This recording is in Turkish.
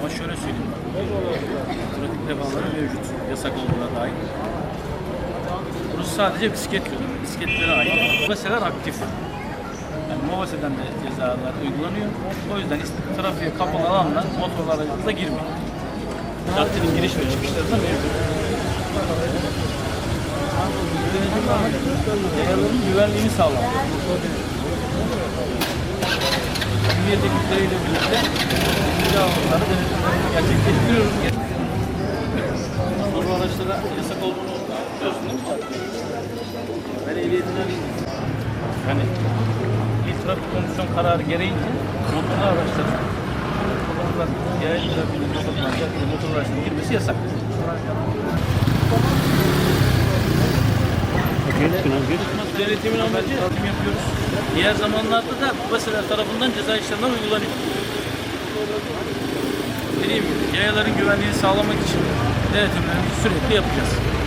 Ama şöyle söyleyeyim. Trafik levhaları mevcut. Yasak olduğuna dair. Burası sadece bisiklet yolu. Bisikletlere ait. Mobeseler aktif. Yani Mobese'den de cezalar uygulanıyor. O yüzden trafiğe kapalı alanlar motorlarla girmiyor. Caddenin giriş ve çıkışlarında mevcut. Yayaların güvenliğini sağlamak. Emniyet ekipleriyle birlikte gece avluları denetimlerini gerçekleştiriyoruz. Motor araçlara yasak olduğunu biliyorsun değil mi? Ben ehliyetinden yani bir trafik komisyon kararı gereğince motorlu araçların motorlar, yaya trafiğinin motorlar, motor araçların girmesi yasak. Tutmak denetimin amacı denetim yapıyoruz. Diğer zamanlarda da mesela tarafından ceza işlemler uygulanıyor. Dediğim gibi yayaların güvenliğini sağlamak için denetimlerimizi sürekli yapacağız.